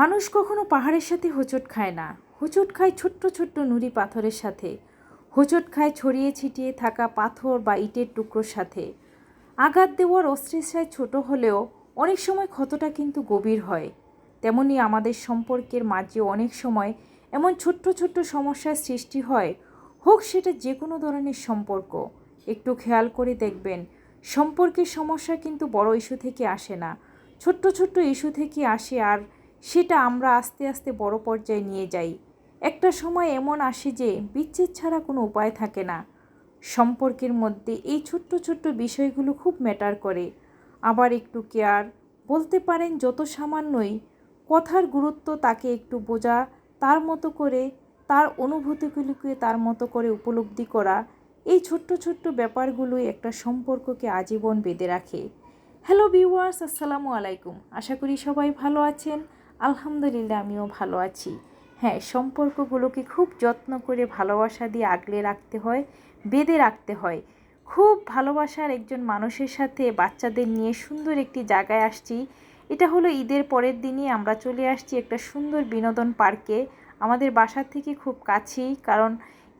মানুষ কখনো পাহাড়ের সাথে হোঁচট খায় না। হোঁচট খায় ছোট্ট ছোট্ট নুড়ি পাথরের সাথে। হোঁচট খায় ছড়িয়ে ছিটিয়ে থাকা পাথর বা ইটের টুকরোর সাথে। আঘাত দেওয়ার অস্ত্রের ছোট হলেও অনেক সময় ক্ষতটা কিন্তু গভীর হয়। তেমনি আমাদের সম্পর্কের মাঝে অনেক সময় এমন ছোট্ট ছোট্ট সমস্যার সৃষ্টি হয়। হোক সেটা যে কোনো ধরনের সম্পর্ক। একটু খেয়াল করে দেখবেন, সম্পর্কের সমস্যা কিন্তু বড় ইস্যু থেকে আসে না। ছোট্ট ছোট্ট ইস্যু থেকে আসে আর সেটা আমরা আস্তে আস্তে বড় পর্যায়ে নিয়ে যাই। একটা সময় এমন আসে যে বিচ্ছেদ ছাড়া কোনো উপায় থাকে না। সম্পর্কের মধ্যে এই ছোট্ট ছোট্ট বিষয়গুলো খুব ম্যাটার করে। আবার একটু কেয়ার, বলতে পারেন যত সামান্যই, কথার গুরুত্ব তাকে একটু বোঝা, তার মতো করে, তার অনুভূতিগুলিকে তার মতো করে উপলব্ধি করা, এই ছোট্ট ছোট্ট ব্যাপারগুলোই একটা সম্পর্ককে আজীবন বেঁধে রাখে। হ্যালো ভিউয়ার্স, আসসালামু আলাইকুম। আশা করি সবাই ভালো আছেন। আলহামদুলিল্লাহ আমিও ভালো আছি। হ্যাঁ সম্পর্কগুলোকে খুব যত্ন করে ভালোবাসা দিয়ে আগলে রাখতে হয়, বেঁধে রাখতে হয়। খুব ভালোবাসার একজন মানুষের সাথে বাচ্চাদের নিয়ে সুন্দর একটি জায়গায় আসছি। এটা হলো ঈদের পরের দিনই আমরা চলে আসছি একটা সুন্দর বিনোদন পার্কে। আমাদের বাসার থেকে খুব কাছেই, কারণ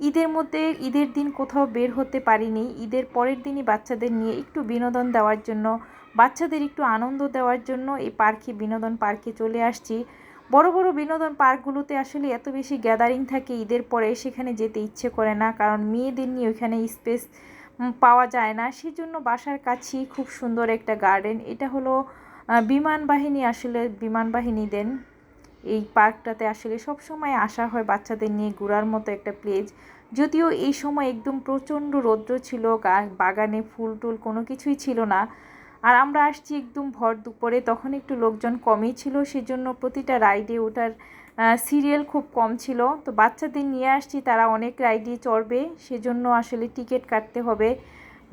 ঈদের মধ্যে ঈদের দিন কোথাও বের হতে পারিনি। ঈদের পরের দিনই বাচ্চাদের নিয়ে একটু বিনোদন দেওয়ার জন্য, বাচ্চাদের একটু আনন্দ দেওয়ার জন্য এই পার্কে, বিনোদন পার্কে চলে আসছি। বড় বড় বিনোদন পার্কগুলোতে আসলে এত বেশি গ্যাদারিং থাকে ঈদের পরে, সেখানে যেতে ইচ্ছে করে না। কারণ মেয়েদের নিয়ে ওইখানে স্পেস পাওয়া যায় না। সেই জন্য বাসার কাছেই খুব সুন্দর একটা গার্ডেন। এটা হলো বিমান বাহিনী আসলে বিমান বাহিনী দেন এই পার্কটাতে আসলে সব সময় আসা হয় বাচ্চাদের নিয়ে ঘোরার মতো একটা প্লেস। যদিও এই সময় একদম প্রচণ্ড রৌদ্র ছিল বাগানে ফুল টুল কোনো কিছুই ছিল না। আর আমরা আসছি একদম ভর দুপুরে, তখন একটু লোকজন কমই ছিল, সেজন্য প্রতিটা রাইডে ওঠার সিরিয়াল খুব কম ছিল। তো বাচ্চাদের নিয়ে আসছি, তারা অনেক রাইডে চড়বে, সেজন্য আসলে টিকিট কাটতে হবে।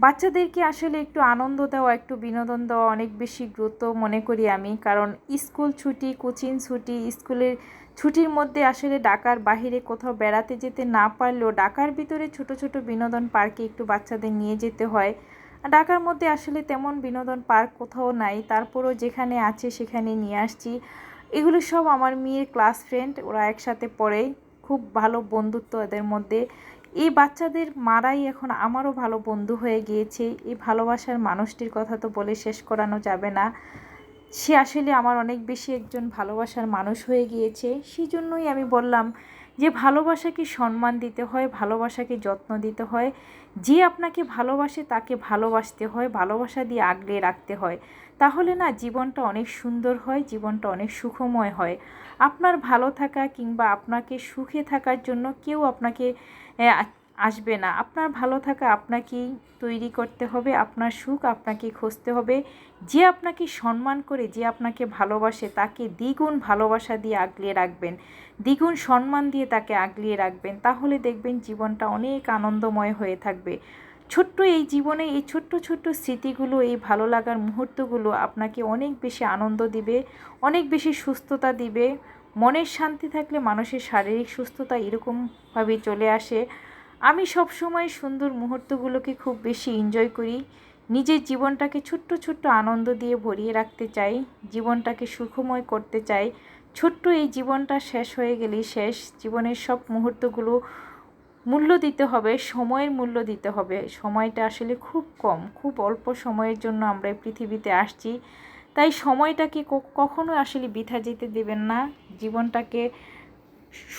বাচ্চাদেরকে আসলে একটু আনন্দ দেওয়া, একটু বিনোদন দেওয়া অনেক বেশি গুরুত্ব মনে করি আমি। কারণ স্কুল ছুটি, কোচিং ছুটি, স্কুলের ছুটির মধ্যে আসলে ডাকার বাহিরে কোথাও বেড়াতে যেতে না পারলেও ডাকার ভিতরে ছোট ছোট বিনোদন পার্কে একটু বাচ্চাদের নিয়ে যেতে হয়। ঢাকার মধ্যে আসলে তেমন বিনোদন পার্ক কোথাও নাই, তারপরও যেখানে আছে সেখানে নিয়ে আসছি। এগুলো সব আমার মেয়ের ক্লাস ফ্রেন্ড ওরা একসাথে পড়ে। খুব ভালো বন্ধুত্ব এদের মধ্যে। এই বাচ্চাদের মারাই এখন আমারও ভালো বন্ধু হয়ে গিয়েছে। এই ভালোবাসার মানুষটির কথা তো বলে শেষ করানো যাবে না। সে আসলে আমার অনেক বেশি একজন ভালোবাসার মানুষ হয়ে গিয়েছে। সেই জন্যই আমি বললাম যে ভালোবাসাকে সম্মান দিতে হয়, ভালোবাসাকে যত্ন দিতে হয়। যে আপনাকে ভালোবাসে তাকে ভালোবাসতে হয়, ভালোবাসা দিয়ে আগলে রাখতে হয়। তাহলে না জীবনটা অনেক সুন্দর হয়, জীবনটা অনেক সুখময় হয়। আপনার ভালো থাকা কিংবা আপনাকে সুখে থাকার জন্য কেউ আপনাকে আসবে না। আপনার ভালো থাকা আপনাকেই তৈরি করতে হবে, আপনার সুখ আপনাকে খুঁজতে হবে। যে আপনাকে সম্মান করে, যে আপনাকে ভালোবাসে, তাকে দ্বিগুণ ভালোবাসা দিয়ে আগলিয়ে রাখবেন। দ্বিগুণ সম্মান দিয়ে তাকে আগলিয়ে রাখবেন। তাহলে দেখবেন জীবনটা অনেক আনন্দময় হয়ে থাকবে। ছোট্ট এই জীবনে, এই ছোট্ট ছোট্ট স্মৃতিগুলো, এই ভালো লাগার মুহূর্তগুলো আপনাকে অনেক বেশি আনন্দ দিবে, অনেক বেশি সুস্থতা দিবে। মনের শান্তি থাকলে মানুষের শারীরিক সুস্থতা এরকমভাবে চলে আসে। আমি সব সময় সুন্দর মুহূর্তগুলোকে খুব বেশি এনজয় করি। নিজের জীবনটাকে ছোট্ট ছোট্ট আনন্দ দিয়ে ভরিয়ে রাখতে চাই, জীবনটাকে সুখময় করতে চাই। ছোট্ট এই জীবনটা শেষ হয়ে গেলেই শেষ। জীবনের সব মুহূর্তগুলো মূল্য দিতে হবে, সময়ের মূল্য দিতে হবে। সময়টা আসলে খুব কম, খুব অল্প সময়ের জন্য আমরা পৃথিবীতে আসছি। তাই সময়টাকে কখনো আসলে বৃথা যেতে দেবেন না। জীবনটাকে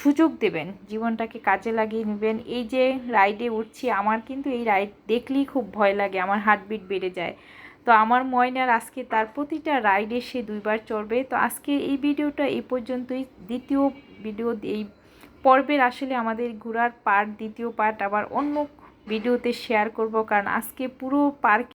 সুযোগ দেবেন, জীবনটাকে কাজে লাগিয়ে নেবেন। এই যে রাইডে উঠছি, আমার কিন্তু এই রাইড দেখলেই খুব ভয় লাগে, আমার হার্টবিট বেড়ে যায়। তো আমার ময়নার আজকে তার প্রতিটা রাইডে সে দুইবার চড়বে। তো আজকে এই ভিডিওটা এই পর্যন্তই। দ্বিতীয় ভিডিও এই পর্বের আসলে আমাদের ঘোরার পার্ট দ্বিতীয় পার্ট আবার অন্য ভিডিওতে শেয়ার করব, কারণ আজকে পুরো পার্ক